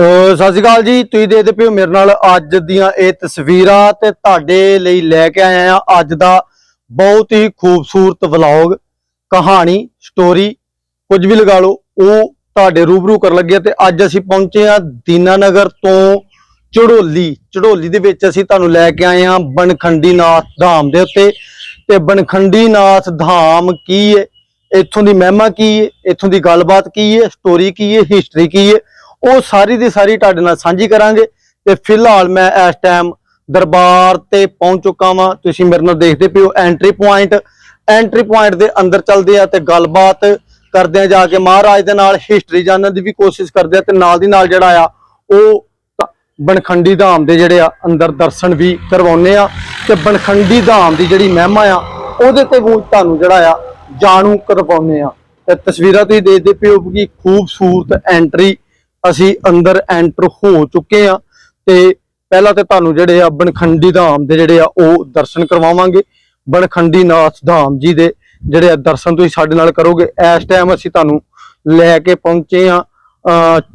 ਸਤਿ ਸ਼੍ਰੀ ਅਕਾਲ ਜੀ, ਤੁਸੀਂ ਦੇਖਦੇ ਪਏ ਹੋ ਮੇਰੇ ਨਾਲ ਅੱਜ ਦੀਆਂ ਇਹ ਤਸਵੀਰਾਂ ਤੇ ਤੁਹਾਡੇ ਲਈ ਲੈ ਕੇ ਆਏ ਆ ਅੱਜ ਦਾ ਬਹੁਤ ਹੀ ਖੂਬਸੂਰਤ ਵਲੌਗ ਕਹਾਣੀ ਸਟੋਰੀ ਕੁਝ ਵੀ ਲਗਾ ਲਓ, ਉਹ ਤੁਹਾਡੇ ਰੂਬਰੂ ਕਰਨ ਲੱਗੇ ਤੇ ਅੱਜ ਅਸੀਂ ਪਹੁੰਚੇ ਆ ਦੀਨਾਨਗਰ ਤੋਂ ਚੜੋਲੀ ਚੜੋਲੀ ਦੇ ਵਿੱਚ ਅਸੀਂ ਤੁਹਾਨੂੰ ਲੈ ਕੇ ਆਏ ਆ ਬਨਖੰਡੀ ਨਾਥ ਧਾਮ ਦੇ ਉੱਤੇ ਤੇ ਬਨਖੰਡੀ ਨਾਥ ਧਾਮ ਕੀ ਹੈ, ਇੱਥੋਂ ਦੀ ਮਹਿਮਾ ਕੀ ਹੈ, ਇੱਥੋਂ ਦੀ ਗੱਲਬਾਤ ਕੀ ਹੈ ਸਟੋਰੀ ਕੀ ਹੈ ਹਿਸਟਰੀ ਕੀ ਹੈ ਉਹ ਸਾਰੀ ਦੀ ਸਾਰੀ ਤੁਹਾਡੇ ਨਾਲ ਸਾਂਝੀ ਕਰਾਂਗੇ ਤੇ ਫਿਲਹਾਲ ਮੈਂ ਇਸ ਟਾਈਮ ਦਰਬਾਰ ਤੇ ਪਹੁੰਚ ਚੁੱਕਾ ਵਾਂ। ਤੁਸੀਂ ਮੇਰੇ ਨਾਲ ਦੇਖਦੇ ਪਿਓ ਐਂਟਰੀ ਪੁਆਇੰਟ ਐਂਟਰੀ ਪੁਆਇੰਟ ਦੇ ਅੰਦਰ ਚੱਲਦੇ ਆ ਤੇ ਗੱਲਬਾਤ ਕਰਦੇ ਆ ਜਾ ਕੇ। ਮਹਾਰਾਜ ਦੇ ਨਾਲ ਹਿਸਟਰੀ ਜਾਣਨ ਦੀ ਵੀ ਕੋਸ਼ਿਸ਼ ਕਰਦੇ ਆ ਤੇ ਨਾਲ ਦੀ ਨਾਲ ਜਿਹੜਾ ਆ, ਉਹ ਤ- ਬਨਖੰਡੀ ਧਾਮ ਦੇ ਜਿਹੜੇ ਆ ਅੰਦਰ ਦਰਸ਼ਨ ਵੀ ਕਰਵਾਉਨੇ ਆ ਤੇ ਬਨਖੰਡੀ ਧਾਮ ਦੀ ਜਿਹੜੀ ਮਹਿਮਾ ਆ, ਉਹਦੇ ਤੇ ਵੀ ਤੁਹਾਨੂੰ ਜਿਹੜਾ ਆ ਜਾਣੂ ਕਰਵਾਉਨੇ ਆ। ਤੇ ਤਸਵੀਰਾਂ ਤੁਸੀਂ ਦੇਖਦੇ ਪਿਓ ਕਿ ਖੂਬਸੂਰਤ ਐਂਟਰੀ ਅਸੀਂ ਅੰਦਰ ਐਂਟਰ ਹੋ ਚੁੱਕੇ ਆ ਤੇ ਪਹਿਲਾਂ ਤੇ ਤੁਹਾਨੂੰ ਜਿਹੜੇ ਆ ਬਨਖੰਡੀ ਧਾਮ ਦੇ ਜਿਹੜੇ ਆ ਉਹ ਦਰਸ਼ਨ ਕਰਵਾਵਾਂਗੇ। ਬਨਖੰਡੀ ਨਾਥ ਧਾਮ ਜੀ ਦੇ ਜਿਹੜੇ ਆ ਦਰਸ਼ਨ ਤੁਸੀਂ ਸਾਡੇ ਨਾਲ ਕਰੋਗੇ। ਇਸ ਟਾਈਮ ਅਸੀਂ ਤੁਹਾਨੂੰ ਲੈ ਕੇ ਪਹੁੰਚੇ ਆ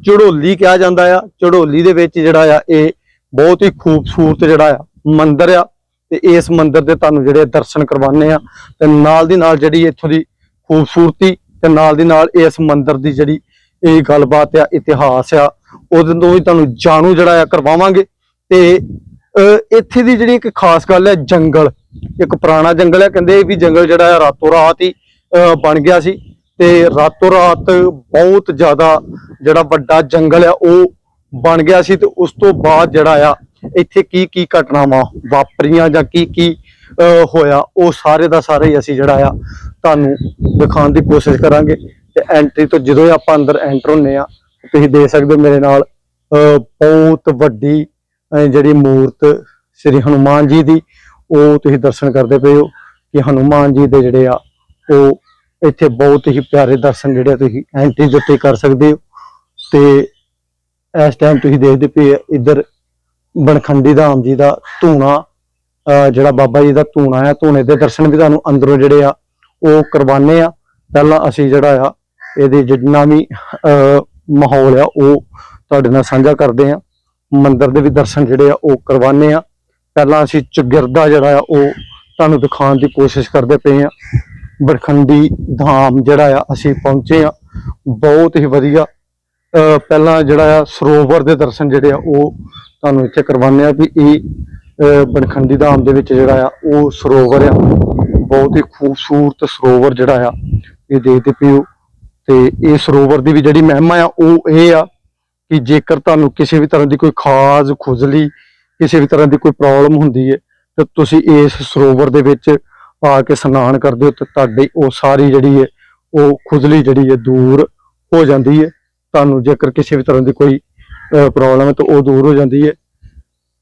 ਚੜੋਲੀ ਕਿਹਾ ਜਾਂਦਾ ਆ। ਚੜੋਲੀ ਦੇ ਵਿੱਚ ਜਿਹੜਾ ਆ ਇਹ ਬਹੁਤ ਹੀ ਖੂਬਸੂਰਤ ਜਿਹੜਾ ਆ ਮੰਦਿਰ ਆ ਤੇ ਇਸ ਮੰਦਿਰ ਦੇ ਤੁਹਾਨੂੰ ਜਿਹੜੇ ਦਰਸ਼ਨ ਕਰਵਾਉਣੇ ਆ ਤੇ ਨਾਲ ਦੀ ਨਾਲ ਜਿਹੜੀ ਇੱਥੋਂ ਦੀ ਖੂਬਸੂਰਤੀ ਤੇ ਨਾਲ ਦੀ ਨਾਲ ਇਸ ਮੰਦਿਰ ਦੀ ਜਿਹੜੀ ਇਹ ਗੱਲਬਾਤ ਆ, ਇਤਿਹਾਸ ਆ, ਉਹਦੇ ਤੋਂ ਵੀ ਤੁਹਾਨੂੰ ਜਾਣੂ ਜਿਹੜਾ ਆ ਕਰਵਾਵਾਂਗੇ। ਤੇ ਅਹ ਇੱਥੇ ਦੀ ਜਿਹੜੀ ਇੱਕ ਖਾਸ ਗੱਲ ਹੈ ਜੰਗਲ। ਇੱਕ ਪੁਰਾਣਾ ਜੰਗਲ ਹੈ ਕਹਿੰਦੇ ਵੀ ਜੰਗਲ ਜਿਹੜਾ ਆ ਰਾਤੋਂ ਰਾਤ ਹੀ ਅਹ ਬਣ ਗਿਆ ਸੀ। ਤੇ ਰਾਤੋਂ ਰਾਤ ਬਹੁਤ ਜ਼ਿਆਦਾ ਜਿਹੜਾ ਵੱਡਾ ਜੰਗਲ ਆ, ਉਹ ਬਣ ਗਿਆ ਸੀ ਤੇ ਉਸ ਤੋਂ ਬਾਅਦ ਜਿਹੜਾ ਆ, ਇੱਥੇ ਕੀ ਕੀ ਘਟਨਾਵਾਂ ਵਾਪਰੀਆਂ ਜਾਂ ਕੀ ਕੀ ਅਹ ਹੋਇਆ, ਉਹ ਸਾਰੇ ਦਾ ਸਾਰੇ ਹੀ ਅਸੀਂ ਜਿਹੜਾ ਆ ਤੁਹਾਨੂੰ ਦਿਖਾਉਣ ਦੀ ਕੋਸ਼ਿਸ਼ ਕਰਾਂਗੇ। ਤੇ ਐਂਟਰੀ ਤੋਂ ਜਦੋਂ ਆਪਾਂ ਅੰਦਰ ਐਂਟਰ ਹੁੰਨੇ ਆ, ਤੁਸੀਂ ਦੇਖ ਸਕਦੇ ਹੋ ਮੇਰੇ ਨਾਲ, ਅਹ, ਬਹੁਤ ਵੱਡੀ ਜਿਹੜੀ ਮੂਰਤ ਸ੍ਰੀ ਹਨੂਮਾਨ ਜੀ ਦੀ, ਉਹ ਤੁਸੀਂ ਦਰਸ਼ਨ ਕਰਦੇ ਪਏ ਹੋ ਕਿ ਹਨੂਮਾਨ ਜੀ ਦੇ ਜਿਹੜੇ ਆ, ਉਹ ਇੱਥੇ ਬਹੁਤ ਹੀ ਪਿਆਰੇ ਦਰਸ਼ਨ ਜਿਹੜੇ ਆ ਤੁਸੀਂ ਐਂਟਰੀ ਦੇ ਉੱਤੇ ਕਰ ਸਕਦੇ ਹੋ। ਤੇ ਇਸ ਟਾਈਮ ਤੁਸੀਂ ਦੇਖਦੇ ਪਏ ਇੱਧਰ ਬਨਖੰਡੀ ਧਾਮ ਜੀ ਦਾ ਧੂਣਾ, ਅਹ, ਜਿਹੜਾ ਬਾਬਾ ਜੀ ਦਾ ਧੂਣਾ ਆ, ਧੂਣੇ ਦੇ ਦਰਸ਼ਨ ਵੀ ਤੁਹਾਨੂੰ ਅੰਦਰੋਂ ਜਿਹੜੇ ਆ, ਉਹ ਕਰਵਾਨੇ ਆ। ਪਹਿਲਾਂ ਅਸੀਂ ਜਿਹੜਾ ਆ ਇਹਦੇ ਜਿੰਨਾ ਵੀ ਮਾਹੌਲ ਆ, ਉਹ ਤੁਹਾਡੇ ਨਾਲ ਸਾਂਝਾ ਕਰਦੇ ਆ। ਮੰਦਿਰ ਦੇ ਵੀ ਦਰਸ਼ਨ ਜਿਹੜੇ ਆ, ਉਹ ਕਰਵਾਉਂਦੇ ਆ। ਪਹਿਲਾਂ ਅਸੀਂ ਚਗਿਰਦਾ ਜਿਹੜਾ ਆ, ਉਹ ਤੁਹਾਨੂੰ ਦਿਖਾਉਣ ਦੀ ਕੋਸ਼ਿਸ਼ ਕਰਦੇ ਪਏ ਆ। ਬਰਖੰਡੀ ਧਾਮ ਜਿਹੜਾ ਆ, ਅਸੀਂ ਪਹੁੰਚੇ ਆ। ਬਹੁਤ ਹੀ ਵਧੀਆ ਪਹਿਲਾਂ ਜਿਹੜਾ ਆ, ਸਰੋਵਰ ਦੇ ਦਰਸ਼ਨ ਜਿਹੜੇ ਆ, ਉਹ ਤੁਹਾਨੂੰ ਇੱਥੇ ਕਰਵਾਉਂਦੇ ਆ ਵੀ ਇਹ, ਅਹ ਧਾਮ ਦੇ ਵਿੱਚ ਜਿਹੜਾ ਆ, ਉਹ ਸਰੋਵਰ ਆ। ਬਹੁਤ ਹੀ ਖੂਬਸੂਰਤ ਸਰੋਵਰ ਜਿਹੜਾ ਆ, ਇਹ ਦੇਖਦੇ ਪਿਓ ਤੇ ਇਹ ਸਰੋਵਰ ਦੀ ਵੀ ਜਿਹੜੀ ਮਹਿਮਾ ਆ, ਉਹ ਇਹ ਆ ਕਿ ਜੇਕਰ ਤੁਹਾਨੂੰ ਕਿਸੇ ਵੀ ਤਰ੍ਹਾਂ ਦੀ ਕੋਈ ਖਾਜ, ਖੁਜਲੀ, ਕਿਸੇ ਵੀ ਤਰ੍ਹਾਂ ਦੀ ਕੋਈ ਪ੍ਰੋਬਲਮ ਹੁੰਦੀ ਹੈ ਤਾਂ ਤੁਸੀਂ ਇਸ ਸਰੋਵਰ ਦੇ ਵਿੱਚ ਆ ਕੇ ਇਸ਼ਨਾਨ ਕਰਦੇ ਹੋ ਤੇ ਤੁਹਾਡੀ ਉਹ ਸਾਰੀ ਜਿਹੜੀ ਹੈ ਉਹ ਖੁਜਲੀ ਜਿਹੜੀ ਹੈ ਦੂਰ ਹੋ ਜਾਂਦੀ ਹੈ ਤੁਹਾਨੂੰ ਜੇਕਰ ਕਿਸੇ ਵੀ ਤਰ੍ਹਾਂ ਦੀ ਕੋਈ ਪ੍ਰੋਬਲਮ ਹੈ ਤਾਂ ਉਹ ਦੂਰ ਹੋ ਜਾਂਦੀ ਹੈ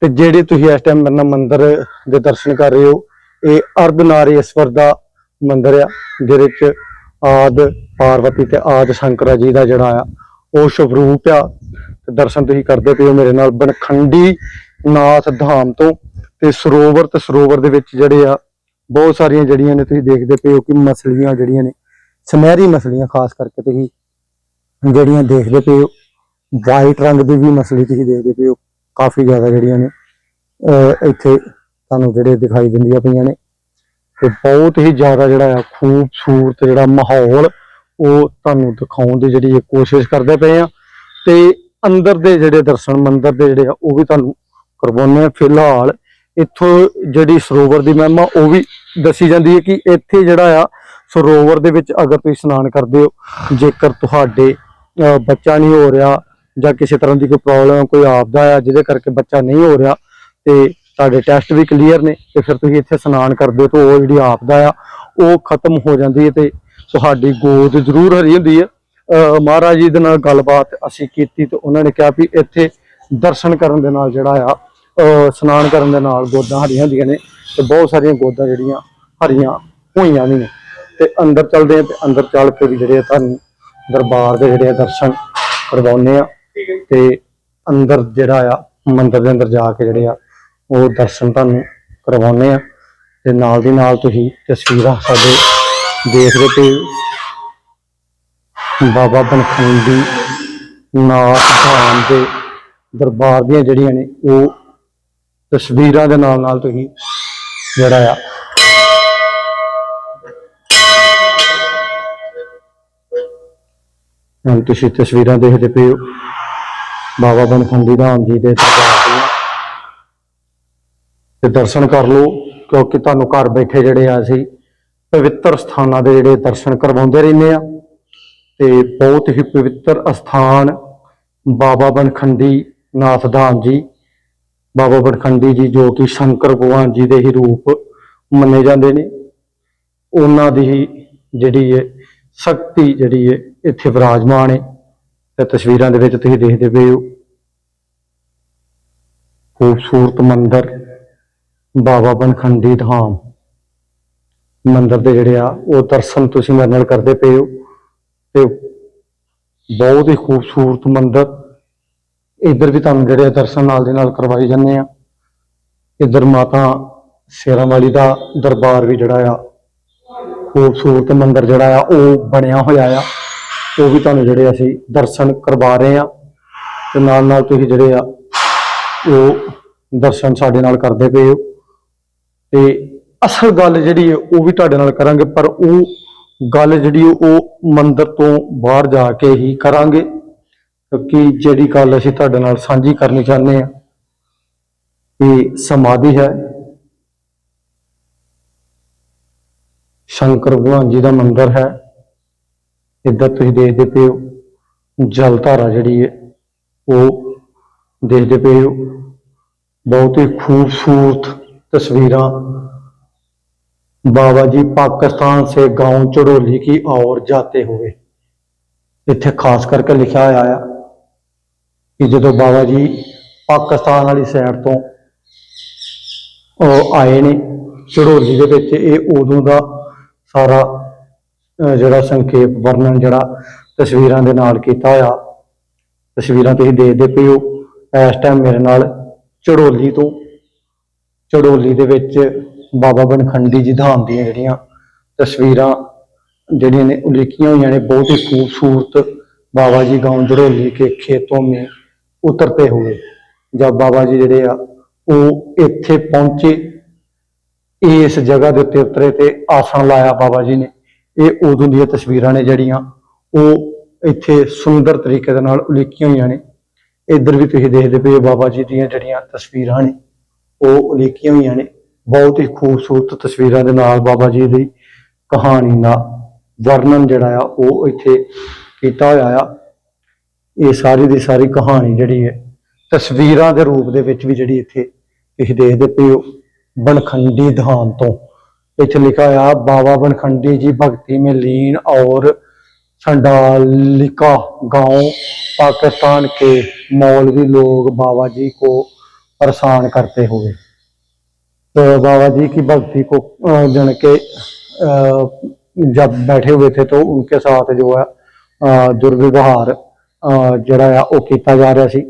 ਤੇ ਜਿਹੜੇ ਤੁਸੀਂ ਇਸ ਟਾਈਮ ਮੇਰੇ ਨਾਲ ਮੰਦਿਰ ਦੇ ਦਰਸ਼ਨ ਕਰ ਰਹੇ ਹੋ, ਇਹ ਅਰਧਨਾਰੀਸ਼ਵਰ ਦਾ ਮੰਦਿਰ ਆ, ਜਿਹਦੇ ਚ ਆਦ ਪਾਰਵਤੀ ਤੇ ਆਦ ਸ਼ੰਕਰਾ ਜੀ ਦਾ ਜਿਹੜਾ ਆ, ਉਹ ਸ਼ਵਰੂਪ ਆ ਤੇ ਦਰਸ਼ਨ ਤੁਸੀਂ ਕਰਦੇ ਪਏ ਹੋ ਮੇਰੇ ਨਾਲ ਬਨਖੰਡੀ ਨਾਥ ਧਾਮ ਤੋਂ ਤੇ ਸਰੋਵਰ ਤੇ ਸਰੋਵਰ ਦੇ ਵਿੱਚ ਜਿਹੜੇ ਆ, ਬਹੁਤ ਸਾਰੀਆਂ ਜਿਹੜੀਆਂ ਨੇ ਤੁਸੀਂ ਦੇਖਦੇ ਪਏ ਹੋ ਕਿ ਮਛਲੀਆਂ ਜਿਹੜੀਆਂ ਨੇ, ਸੁਨਹਿਰੀ ਮਛਲੀਆਂ ਖਾਸ ਕਰਕੇ ਤੁਸੀਂ ਜਿਹੜੀਆਂ ਦੇਖਦੇ ਪਏ ਹੋ ਵਾਈਟ ਰੰਗ ਦੀ ਵੀ ਮਛਲੀ ਤੁਸੀਂ ਦੇਖਦੇ ਪਏ ਹੋ, ਕਾਫੀ ਜ਼ਿਆਦਾ ਜਿਹੜੀਆਂ ਨੇ, ਅਹ ਇੱਥੇ ਤੁਹਾਨੂੰ ਜਿਹੜੇ ਦਿਖਾਈ ਦਿੰਦੀਆਂ ਪਈਆਂ ਨੇ। ਤੇ ਬਹੁਤ ਹੀ ਜ਼ਿਆਦਾ ਜਿਹੜਾ ਆ ਖੂਬਸੂਰਤ ਜਿਹੜਾ ਮਾਹੌਲ ਉਹ ਤੁਹਾਨੂੰ ਦਿਖਾਉਣ ਦੀ ਜਿਹੜੀ ਇਹ ਕੋਸ਼ਿਸ਼ ਕਰਦੇ ਪਏ ਆ। ਤੇ ਅੰਦਰ ਦੇ ਜਿਹੜੇ ਦਰਸ਼ਨ ਮੰਦਰ ਦੇ ਜਿਹੜੇ ਆ, ਉਹ ਵੀ ਤੁਹਾਨੂੰ ਕਰਵਾਉਣੇ ਆ। ਫਿਲਹਾਲ ਇੱਥੋਂ ਜਿਹੜੀ ਸਰੋਵਰ ਦੀ ਮਹਿਮਾ, ਉਹ ਵੀ ਦੱਸੀ ਜਾਂਦੀ ਹੈ ਕਿ ਇੱਥੇ ਜਿਹੜਾ ਆ, ਸਰੋਵਰ ਦੇ ਵਿੱਚ ਅਗਰ ਤੁਸੀਂ ਇਸ਼ਨਾਨ ਕਰਦੇ ਹੋ, ਜੇਕਰ ਤੁਹਾਡੇ ਬੱਚਾ ਨਹੀਂ ਹੋ ਰਿਹਾ ਜਾਂ ਕਿਸੇ ਤਰ੍ਹਾਂ ਦੀ ਕੋਈ ਪ੍ਰੋਬਲਮ ਕੋਈ ਆਪਦਾ ਆ, ਜਿਹਦੇ ਕਰਕੇ ਬੱਚਾ ਨਹੀਂ ਹੋ ਰਿਹਾ, ਤੇ ਤੁਹਾਡੇ ਟੈਸਟ ਵੀ ਕਲੀਅਰ ਨੇ ਤੇ ਫਿਰ ਤੁਸੀਂ ਇੱਥੇ ਇਸ਼ਨਾਨ ਕਰਦੇ ਹੋ ਉਹ ਜਿਹੜੀ ਆਪਦਾ ਆ, ਉਹ ਖਤਮ ਹੋ ਜਾਂਦੀ ਹੈ ਤੇ ਤੁਹਾਡੀ ਗੋਦ ਜ਼ਰੂਰ ਹਰੀ ਹੁੰਦੀ ਹੈ। ਮਹਾਰਾਜ ਜੀ ਦੇ ਨਾਲ ਗੱਲਬਾਤ ਅਸੀਂ ਕੀਤੀ ਤੇ ਉਹਨਾਂ ਨੇ ਕਿਹਾ ਵੀ ਇੱਥੇ ਦਰਸ਼ਨ ਕਰਨ ਦੇ ਨਾਲ ਜਿਹੜਾ ਆ ਸਨਾਨ ਕਰਨ ਦੇ ਨਾਲ ਗੋਦਾਂ ਹਰੀਆਂ ਹੁੰਦੀਆਂ ਨੇ ਤੇ ਬਹੁਤ ਸਾਰੀਆਂ ਗੋਦਾਂ ਜਿਹੜੀਆਂ ਹਰੀਆਂ ਹੋਈਆਂ ਵੀ ਨੇ। ਤੇ ਅੰਦਰ ਚੱਲਦੇ ਆ ਤੇ ਅੰਦਰ ਚੱਲ ਕੇ ਵੀ ਜਿਹੜੇ ਤੁਹਾਨੂੰ ਦਰਬਾਰ ਦੇ ਜਿਹੜੇ ਆ ਦਰਸ਼ਨ ਕਰਵਾਉਨੇ ਆ ਤੇ ਅੰਦਰ ਜਿਹੜਾ ਆ, ਮੰਦਰ ਦੇ ਅੰਦਰ ਜਾ ਕੇ ਜਿਹੜੇ ਆ ਉਹ ਦਰਸ਼ਨ ਤੁਹਾਨੂੰ ਕਰਵਾਉਨੇ ਆ ਤੇ ਨਾਲ ਦੀ ਨਾਲ ਤੁਸੀਂ ਤਸਵੀਰਾਂ ਸਾਡੇ ਦੇਖਦੇ ਪਏ ਬਾਬਾ ਬਨਖੰਡੀ ਨਾਥ ਧਾਮ ਦੇ ਦਰਬਾਰ ਦੀਆਂ ਜਿਹੜੀਆਂ ਨੇ, ਉਹ ਤਸਵੀਰਾਂ ਦੇ ਨਾਲ ਨਾਲ ਤੁਸੀਂ ਜਿਹੜਾ ਆ। ਹੁਣ ਤੁਸੀਂ ਤਸਵੀਰਾਂ ਦੇਖਦੇ ਪਏ ਹੋ। ਬਾਬਾ ਬਨਖੰਡੀ ਧਾਮ ਜੀ ਦੇ ਦਰਬਾਰ ਦੀਆਂ ਤੇ ਦਰਸ਼ਨ ਕਰ ਲਓ, ਕਿਉਂਕਿ ਤੁਹਾਨੂੰ ਘਰ ਬੈਠੇ ਜਿਹੜੇ ਆ ਅਸੀਂ ਪਵਿੱਤਰ ਸਥਾਨਾਂ ਦੇ ਜਿਹੜੇ ਦਰਸ਼ਨ ਕਰਵਾਉਂਦੇ ਰਹਿੰਦੇ ਆ। ਤੇ ਬਹੁਤ ਹੀ ਪਵਿੱਤਰ ਅਸਥਾਨ ਬਾਬਾ ਬਨਖੰਡੀ ਨਾਥ ਧਾਮ ਜੀ। ਬਾਬਾ ਬਨਖੰਡੀ ਜੀ ਜੋ ਕਿ ਸ਼ੰਕਰ ਭਗਵਾਨ ਜੀ ਦੇ ਹੀ ਰੂਪ ਮੰਨੇ ਜਾਂਦੇ ਨੇ। ਉਹਨਾਂ ਦੀ ਹੀ ਜਿਹੜੀ ਹੈ ਸ਼ਕਤੀ ਜਿਹੜੀ ਹੈ ਇੱਥੇ ਵਿਰਾਜਮਾਨ ਹੈ। ਤੇ ਤਸਵੀਰਾਂ ਦੇ ਵਿੱਚ ਤੁਸੀਂ ਦੇਖਦੇ ਪਏ ਹੋ। ਖੂਬਸੂਰਤ ਮੰਦਰ ਬਾਬਾ ਬਨਖੰਡੀ ਧਾਮ। ਮੰਦਰ ਦੇ ਜਿਹੜੇ ਆ, ਉਹ ਦਰਸ਼ਨ ਤੁਸੀਂ ਮੇਰੇ ਨਾਲ ਕਰਦੇ ਪਏ ਹੋ। ਤੇ ਬਹੁਤ ਹੀ ਖੂਬਸੂਰਤ ਮੰਦਰ। ਇੱਧਰ ਵੀ ਤੁਹਾਨੂੰ ਜਿਹੜੇ ਆ ਦਰਸ਼ਨ ਨਾਲ ਦੇ ਨਾਲ ਕਰਵਾਏ ਜਾਂਦੇ ਆ। ਇੱਧਰ ਮਾਤਾ ਸ਼ੇਰਾਂ ਵਾਲੀ ਦਾ ਦਰਬਾਰ ਵੀ ਜਿਹੜਾ ਆ, ਖੂਬਸੂਰਤ ਮੰਦਰ ਜਿਹੜਾ ਆ, ਉਹ ਬਣਿਆ ਹੋਇਆ ਆ। ਉਹ ਵੀ ਤੁਹਾਨੂੰ ਜਿਹੜੇ ਅਸੀਂ ਦਰਸ਼ਨ ਕਰਵਾ ਰਹੇ ਆ। ਤੇ ਨਾਲ ਨਾਲ ਤੁਸੀਂ ਜਿਹੜੇ ਆ, ਉਹ ਦਰਸ਼ਨ ਸਾਡੇ ਨਾਲ ਕਰਦੇ ਪਏ ਹੋ। ਤੇ ਅਸਲ ਗੱਲ ਜਿਹੜੀ ਹੈ ਉਹ ਵੀ ਤੁਹਾਡੇ ਨਾਲ ਕਰਾਂਗੇ, ਪਰ ਉਹ ਗੱਲ ਜਿਹੜੀ ਉਹ ਮੰਦਰ ਤੋਂ ਬਾਹਰ ਜਾ ਕੇ ਹੀ ਕਰਾਂਗੇ, ਕਿਉਂਕਿ ਜਿਹੜੀ ਗੱਲ ਅਸੀਂ ਤੁਹਾਡੇ ਨਾਲ ਸਾਂਝੀ ਕਰਨੀ ਚਾਹੁੰਦੇ ਆ ਇਹ ਸਮਾਧੀ ਹੈ। ਸ਼ੰਕਰ ਭਗਵਾਨ ਜੀ ਦਾ ਮੰਦਿਰ ਹੈ। ਇੱਧਰ ਤੁਸੀਂ ਦੇਖਦੇ ਪਏ ਹੋ, ਜਲ ਧਾਰਾ ਜਿਹੜੀ ਹੈ ਉਹ ਦੇਖਦੇ ਪਏ ਹੋ। ਬਹੁਤ ਹੀ ਖੂਬਸੂਰਤ ਤਸਵੀਰਾਂ बाबा जी पाकिस्तान से गांव चड़ोली की ओर जाते हुए ਇੱਥੇ ਖਾਸ ਕਰਕੇ ਲਿਖਿਆ ਹੋਇਆ ਆ ਕਿ ਜਦੋਂ ਬਾਬਾ ਜੀ ਪਾਕਿਸਤਾਨ ਵਾਲੀ ਸਾਈਡ ਤੋਂ ਉਹ ਆਏ ਨੇ ਚੜੋਲੀ ਦੇ ਵਿੱਚ ਇਹ ਉਦੋਂ ਦਾ ਸਾਰਾ ਅਹ, ਜਿਹੜਾ ਸੰਖੇਪ ਵਰਣਨ ਜਿਹੜਾ ਤਸਵੀਰਾਂ ਦੇ ਨਾਲ ਕੀਤਾ ਹੋਇਆ ਤਸਵੀਰਾਂ ਤੁਸੀਂ ਦੇਖਦੇ ਪਏ ਹੋ ਇਸ ਟਾਈਮ ਮੇਰੇ ਨਾਲ ਚੜੋਲੀ ਤੋਂ ਚੜੋਲੀ ਦੇ ਵਿੱਚ ਬਾਬਾ ਬਨਖੰਡੀ ਜੀ ਧਾਮ ਦੀਆਂ ਜਿਹੜੀਆਂ ਤਸਵੀਰਾਂ ਜਿਹੜੀਆਂ ਨੇ ਉਲੀਕੀਆਂ ਹੋਈਆਂ ਨੇ, ਬਹੁਤ ਹੀ ਖੂਬਸੂਰਤ ਬਾਬਾ ਜੀ ਗਾਉਂ ਜੜੋਲੀ ਕੇ ਖੇਤੋਂ ਮੇ ਉਤਰਤੇ ਹੋਏ। ਜਦ ਬਾਬਾ ਜੀ ਜਿਹੜੇ ਆ, ਉਹ ਇੱਥੇ ਪਹੁੰਚੇ, ਇਸ ਜਗ੍ਹਾ ਦੇ ਉੱਤੇ ਉਤਰੇ ਤੇ ਆਸਣ ਲਾਇਆ ਬਾਬਾ ਜੀ ਨੇ। ਇਹ ਉਦੋਂ ਦੀਆਂ ਤਸਵੀਰਾਂ ਨੇ ਜਿਹੜੀਆਂ, ਉਹ ਇੱਥੇ ਸੁੰਦਰ ਤਰੀਕੇ ਦੇ ਨਾਲ ਉਲੀਕੀਆਂ ਹੋਈਆਂ ਨੇ। ਇੱਧਰ ਵੀ ਤੁਸੀਂ ਦੇਖਦੇ ਪਏ ਬਾਬਾ ਜੀ ਦੀਆਂ ਜਿਹੜੀਆਂ ਤਸਵੀਰਾਂ ਨੇ। ਉਹ ਉਲੀਕੀਆਂ ਹੋਈਆਂ ਨੇ ਬਹੁਤ ਹੀ ਖੂਬਸੂਰਤ ਤਸਵੀਰਾਂ ਦੇ ਨਾਲ ਬਾਬਾ ਜੀ ਦੀ ਕਹਾਣੀ ਦਾ ਵਰਣਨ ਜਿਹੜਾ ਆ ਉਹ ਇੱਥੇ ਕੀਤਾ ਹੋਇਆ ਆ ਇਹ ਸਾਰੀ ਦੀ ਸਾਰੀ ਕਹਾਣੀ ਜਿਹੜੀ ਹੈ ਤਸਵੀਰਾਂ ਦੇ ਰੂਪ ਦੇ ਵਿੱਚ ਵੀ ਜਿਹੜੀ ਇੱਥੇ ਤੁਸੀਂ ਦੇਖਦੇ ਪਏ ਹੋ ਬਨਖੰਡੀ ਧਾਮ ਤੋਂ ਇੱਥੇ ਲਿਖਾ ਹੋਇਆ ਬਾਬਾ ਬਨਖੰਡੀ ਜੀ ਭਗਤੀ में लीन और संडालिका गांव पाकिस्तान के मौलवी लोग बाबा जी को परेशान करते हुए तो बाबा जी की भक्ति को अ, जन के अ, जब बैठे हुए थे तो उनके साथ जो है अ, दुर्व्यवहार अ, ਜਿਹੜਾ ਆ ਉਹ ਕੀਤਾ ਜਾ ਰਿਹਾ ਸੀ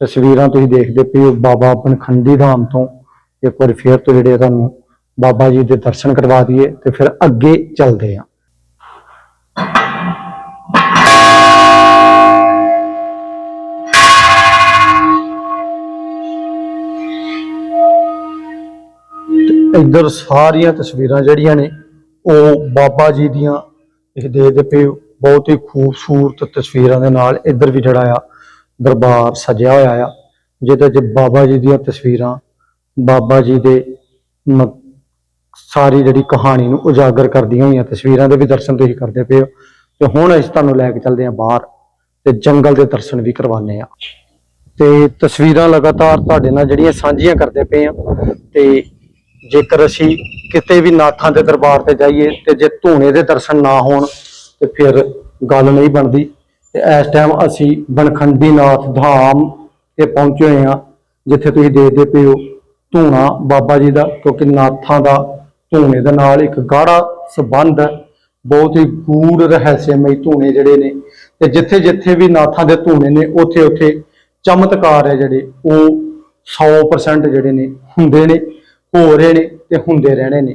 ਤਸਵੀਰਾਂ ਤੁਸੀਂ ਦੇਖਦੇ ਪਏ ਹੋ ਬਾਬਾ ਬਨਖੰਡੀ ਧਾਮ ਤੋਂ ਇੱਕ ਵਾਰ ਫੇਰ ਤੋਂ ਜਿਹੜੇ ਆ ਤੁਹਾਨੂੰ ਬਾਬਾ ਜੀ ਦੇ ਦਰਸ਼ਨ ਕਰਵਾ ਦਈਏ ਤੇ ਫਿਰ ਅੱਗੇ ਚੱਲਦੇ ਆ ਇੱਧਰ ਸਾਰੀਆਂ ਤਸਵੀਰਾਂ ਜਿਹੜੀਆਂ ਨੇ, ਉਹ ਬਾਬਾ ਜੀ ਦੀਆਂ ਇਹ ਦੇਖਦੇ ਪਏ ਹੋ। ਬਹੁਤ ਹੀ ਖੂਬਸੂਰਤ ਤਸਵੀਰਾਂ ਦੇ ਨਾਲ ਇੱਧਰ ਵੀ ਜਿਹੜਾ ਆ, ਦਰਬਾਰ ਸਜਿਆ ਹੋਇਆ ਆ। ਜਿਹਦੇ 'ਚ ਬਾਬਾ ਜੀ ਦੀਆਂ ਤਸਵੀਰਾਂ, ਬਾਬਾ ਜੀ ਦੇ ਸਾਰੀ ਜਿਹੜੀ ਕਹਾਣੀ ਨੂੰ ਉਜਾਗਰ ਕਰਦੀਆਂ ਹੋਈਆਂ ਤਸਵੀਰਾਂ ਦੇ ਵੀ ਦਰਸ਼ਨ ਤੁਸੀਂ ਕਰਦੇ ਪਏ ਹੋ। ਤੇ ਹੁਣ ਅਸੀਂ ਤੁਹਾਨੂੰ ਲੈ ਕੇ ਚੱਲਦੇ ਹਾਂ ਬਾਹਰ ਤੇ ਜੰਗਲ ਦੇ ਦਰਸ਼ਨ ਵੀ ਕਰਵਾਉਂਦੇ ਆ ਤੇ ਤਸਵੀਰਾਂ ਲਗਾਤਾਰ ਤੁਹਾਡੇ ਨਾਲ ਜਿਹੜੀਆਂ ਸਾਂਝੀਆਂ ਕਰਦੇ ਪਏ ਆ ਤੇ ਜੇਕਰ ਅਸੀਂ ਕਿਤੇ ਵੀ ਨਾਥਾਂ ਦੇ ਦਰਬਾਰ ਤੇ ਜਾਈਏ ਤੇ ਜੇ ਧੂਣੇ ਦੇ ਦਰਸ਼ਨ ਨਾ ਹੋਣ ਤੇ ਫਿਰ ਗੱਲ ਨਹੀਂ ਬਣਦੀ। ਤੇ ਇਸ ਟਾਈਮ ਅਸੀਂ ਬਨਖੰਡੀ ਨਾਥ ਧਾਮ ਤੇ ਪਹੁੰਚੇ ਹੋਏ ਆ ਜਿੱਥੇ ਤੁਸੀਂ ਦੇਖਦੇ ਪਏ ਹੋ ਧੂਣਾ ਬਾਬਾ ਜੀ ਦਾ, ਕਿਉਂਕਿ ਨਾਥਾਂ ਦਾ ਧੂਣੇ ਦੇ ਨਾਲ ਇੱਕ ਗਾੜਾ ਸੰਬੰਧ ਹੈ। ਬਹੁਤ ਹੀ ਗੂੜ ਰਹੱਸਮਈ ਧੂਣੇ ਜਿਹੜੇ ਨੇ। ਤੇ ਜਿੱਥੇ ਜਿੱਥੇ ਵੀ ਨਾਥਾਂ ਦੇ ਧੂਣੇ ਨੇ ਉੱਥੇ ਉੱਥੇ ਚਮਤਕਾਰ ਹੈ ਜਿਹੜੇ। ਉਹ 100% ਜਿਹੜੇ ਨੇ ਹੁੰਦੇ ਨੇ। ਹੋ ਰਹੇ ਨੇ ਤੇ ਹੁੰਦੇ ਰਹਿਣੇ ਨੇ।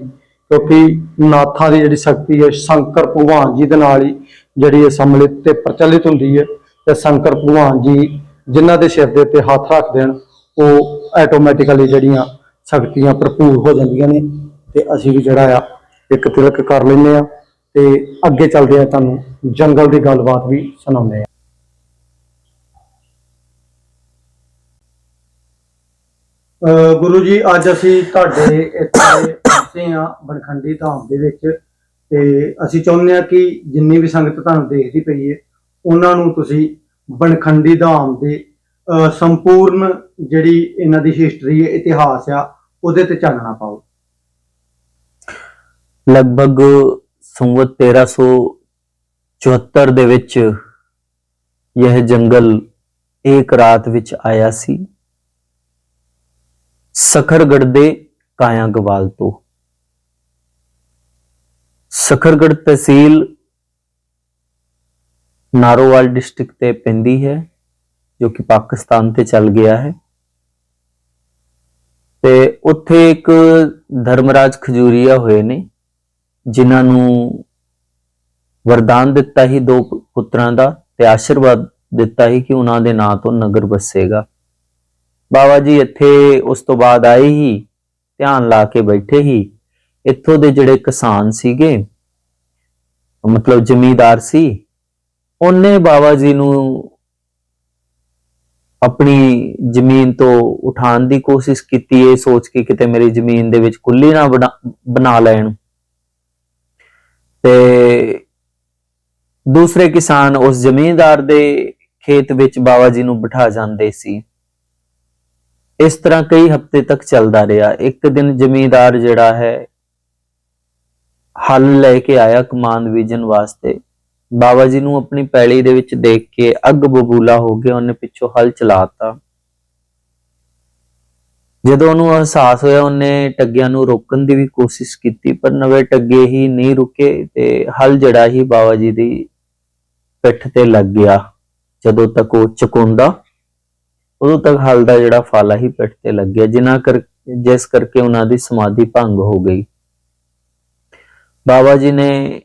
ਕਿਉਂਕਿ ਨਾਥਾਂ ਦੀ ਜਿਹੜੀ ਸ਼ਕਤੀ ਹੈ, ਸ਼ੰਕਰ ਭਗਵਾਨ ਜੀ ਦੇ ਨਾਲ ਹੀ ਜਿਹੜੀ ਇਹ ਸੰਮਿਲਿਤ ਤੇ ਪ੍ਰਚਲਿਤ ਹੁੰਦੀ ਹੈ ਤੇ ਸ਼ੰਕਰ ਭਗਵਾਨ ਜੀ ਜਿਨ੍ਹਾਂ ਦੇ ਸਿਰ ਦੇ ਉੱਤੇ ਹੱਥ ਰੱਖ ਦੇਣ ਉਹ ਆਟੋਮੈਟਿਕਲੀ ਜਿਹੜੀਆਂ ਸ਼ਕਤੀਆਂ ਭਰਪੂਰ ਹੋ ਜਾਂਦੀਆਂ ਨੇ ਤੇ ਅਸੀਂ ਵੀ ਜਿਹੜਾ ਆ ਇੱਕ ਤਿਲਕ ਕਰ ਲੈਂਦੇ ਆ ਤੇ ਅੱਗੇ ਚੱਲਦੇ ਆ ਤੁਹਾਨੂੰ ਜੰਗਲ ਦੀ ਗੱਲਬਾਤ ਵੀ ਸੁਣਾਉਂਦੇ ਆ ਗੁਰੂ ਜੀ ਅੱਜ ਅਸੀਂ ਤੁਹਾਡੇ ਇੱਥੇ ਪਹੁੰਚੇ ਆ ਬਨਖੰਡੀ ਧਾਮ ਦੇ ਵਿੱਚ ਤੇ ਅਸੀਂ ਚਾਹੁੰਦੇ ਆ ਕਿ ਜਿੰਨੀ ਵੀ ਸੰਗਤ ਤੁਹਾਨੂੰ ਦੇਖਦੀ ਪਈ ਹੈ ਉਹਨਾਂ ਨੂੰ ਤੁਸੀਂ ਬਨਖੰਡੀ ਧਾਮ ਦੇ ਅਹ, ਸੰਪੂਰਨ ਜਿਹੜੀ ਇਹਨਾਂ ਦੀ ਹਿਸਟਰੀ ਹੈ ਇਤਿਹਾਸ ਆ ਉਹਦੇ ਤੇ ਚਾਨਣਾ ਪਾਓ। ਲਗਭਗ ਸੰਵਤ 1374 ਦੇ ਵਿੱਚ ਇਹ ਜੰਗਲ ਇੱਕ ਰਾਤ ਵਿੱਚ ਆਇਆ ਸੀ। ਸਖਰਗੜ ਦੇ ਕਾਇਆ ਗਵਾਲ ਤੋਂ। ਸਖਰਗੜ ਤਹਿਸੀਲ ਨਾਰੋਵਾਲ ਡਿਸਟ੍ਰਿਕਟ ਤੇ ਪੈਂਦੀ ਹੈ, ਜੋ ਕਿ ਪਾਕਿਸਤਾਨ ਤੇ ਚੱਲ ਗਿਆ ਹੈ। ਤੇ ਉੱਥੇ ਇੱਕ ਧਰਮਰਾਜ ਖਜੂਰੀਆ ਹੋਏ ਨੇ, ਜਿਨ੍ਹਾਂ ਨੂੰ ਵਰਦਾਨ ਦਿੱਤਾ ਹੀ ਦੋ ਪੁੱਤਰਾਂ ਦਾ ਤੇ ਆਸ਼ੀਰਵਾਦ ਦਿੱਤਾ ਹੀ ਕਿ ਉਹਨਾਂ ਦੇ ਨਾਂ ਤੋਂ ਨਗਰ ਵਸੇਗਾ। ਬਾਬਾ ਜੀ ਇੱਥੇ ਉਸ ਤੋਂ ਬਾਅਦ ਆਏ ਹੀ, ਧਿਆਨ ਲਾ ਕੇ ਬੈਠੇ ਹੀ। ਇੱਥੋਂ ਦੇ ਜਿਹੜੇ ਕਿਸਾਨ ਸੀਗੇ, ਮਤਲਬ ਜ਼ਮੀਂਦਾਰ ਸੀ, ਉਹਨੇ ਬਾਬਾ ਜੀ ਨੂੰ ਆਪਣੀ ਜ਼ਮੀਨ ਤੋਂ ਉਠਾਉਣ ਦੀ ਕੋਸ਼ਿਸ਼ ਕੀਤੀ, ਇਹ ਸੋਚ ਕੇ ਕਿਤੇ ਮੇਰੀ ਜ਼ਮੀਨ ਦੇ ਵਿੱਚ ਕੁੱਲੀ ਨਾ ਬਣਾ- ਬਣਾ ਲੈਣ। ਤੇ ਦੂਸਰੇ ਕਿਸਾਨ ਉਸ ਜ਼ਮੀਂਦਾਰ ਦੇ ਖੇਤ ਵਿੱਚ ਬਾਬਾ ਜੀ ਨੂੰ ਬਿਠਾ ਜਾਂਦੇ ਸੀ। ਇਸ ਤਰ੍ਹਾਂ ਕਈ ਹਫ਼ਤੇ ਤੱਕ ਚੱਲਦਾ ਰਿਹਾ। ਇੱਕ ਦਿਨ ਜ਼ਮੀਂਦਾਰ ਜਿਹੜਾ ਹੈ, ਹਲ ਲੈ ਕੇ ਆਇਆ ਕਮਾਨ ਬੀਜਣ ਵਾਸਤੇ। ਬਾਬਾ ਜੀ ਨੂੰ ਆਪਣੀ ਪੈਲੀ ਦੇ ਵਿੱਚ ਦੇਖ ਕੇ ਅੱਗ ਬਬੂਲਾ ਹੋ ਗਿਆ, ਉਹਨੇ ਪਿੱਛੋਂ ਹਲ ਚਲਾਤਾ ਜਦੋਂ ਉਹਨੂੰ ਅਹਿਸਾਸ ਹੋਇਆ, ਉਹਨੇ ਟੱਗਿਆਂ ਨੂੰ ਰੋਕਣ ਦੀ ਵੀ ਕੋਸ਼ਿਸ਼ ਕੀਤੀ, ਪਰ ਨਵੇਂ ਟੱਗੇ ਹੀ ਨਹੀਂ ਰੁਕੇ ਤੇ ਹਲ ਜਿਹੜਾ ਹੀ ਬਾਬਾ ਜੀ ਦੀ ਪਿੱਠ ਤੇ ਲੱਗ ਗਿਆ, ਜਦੋਂ ਤੱਕ ਉਹ ਚੁਕਾਉਂਦਾ ਉਦੋਂ ਤੱਕ ਹਲ ਦਾ ਜਿਹੜਾ ਫਾਲਾ ਹੀ ਪਿੱਠ ਤੇ ਲੱਗ ਗਿਆ ਜਿਨ੍ਹਾਂ ਕਰ, ਜਿਸ ਕਰਕੇ ਉਹਨਾਂ ਦੀ ਸਮਾਧੀ ਭੰਗ ਹੋ ਗਈ। ਬਾਬਾ ਜੀ ਨੇ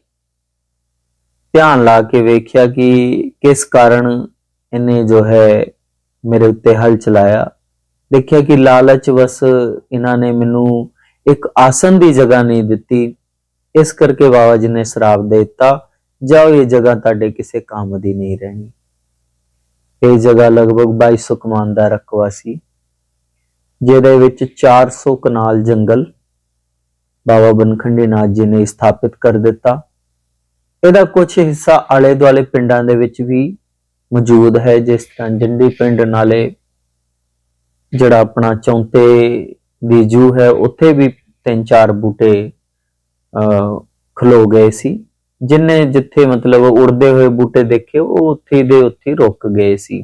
ਧਿਆਨ ਲਾ ਕੇ ਵੇਖਿਆ ਕਿ ਕਿਸ ਕਾਰਨ ਇਹਨੇ ਜੋ ਹੈ ਮੇਰੇ ਉੱਤੇ ਹਲ ਚਲਾਇਆ। ਦੇਖਿਆ ਕਿ ਲਾਲਚ ਵਸ ਇਹਨਾਂ ਨੇ ਮੈਨੂੰ ਇੱਕ ਆਸਨ ਦੀ ਜਗ੍ਹਾ ਨਹੀਂ ਦਿੱਤੀ। ਇਸ ਕਰਕੇ ਬਾਬਾ ਜੀ ਨੇ ਸ਼ਰਾਪ ਦੇ ਦਿੱਤਾ, ਜਾਓ, ਇਹ ਜਗ੍ਹਾ ਤੁਹਾਡੇ ਕਿਸੇ ਕੰਮ ਦੀ ਨਹੀਂ ਰਹਿਣੀ। ਇਹ ਜਗ੍ਹਾ ਲਗਭਗ 2200 ਕਮਾਨ ਦਾ ਰਕਬਾ ਸੀ, ਜਿਹਦੇ ਵਿੱਚ 400 ਕਨਾਲ ਜੰਗਲ ਬਾਬਾ ਬਨਖੰਡੀ ਨਾਥ ਜੀ ਨੇ ਸਥਾਪਿਤ ਕਰ ਦਿੱਤਾ। ਇਹਦਾ ਕੁਝ ਹਿੱਸਾ ਆਲੇ ਦੁਆਲੇ ਪਿੰਡਾਂ ਦੇ ਵਿੱਚ ਵੀ ਮੌਜੂਦ ਹੈ, ਜਿਸ ਤਰ੍ਹਾਂ ਜੰਡੀ ਪਿੰਡ ਨਾਲੇ ਜਿਹੜਾ ਆਪਣਾ ਚੌਂਤੇ ਦੀ ਜੂ ਹੈ, ਉੱਥੇ ਵੀ ਤਿੰਨ ਚਾਰ ਬੂਟੇ ਅ ਖਲੋ ਗਏ ਸੀ। ਜਿੰਨੇ ਜਿੱਥੇ ਮਤਲਬ ਉੜਦੇ ਹੋਏ ਬੂਟੇ ਦੇਖੇ, ਉਹ ਉੱਥੇ ਦੇ ਉੱਥੇ ਰੁਕ ਗਏ ਸੀ।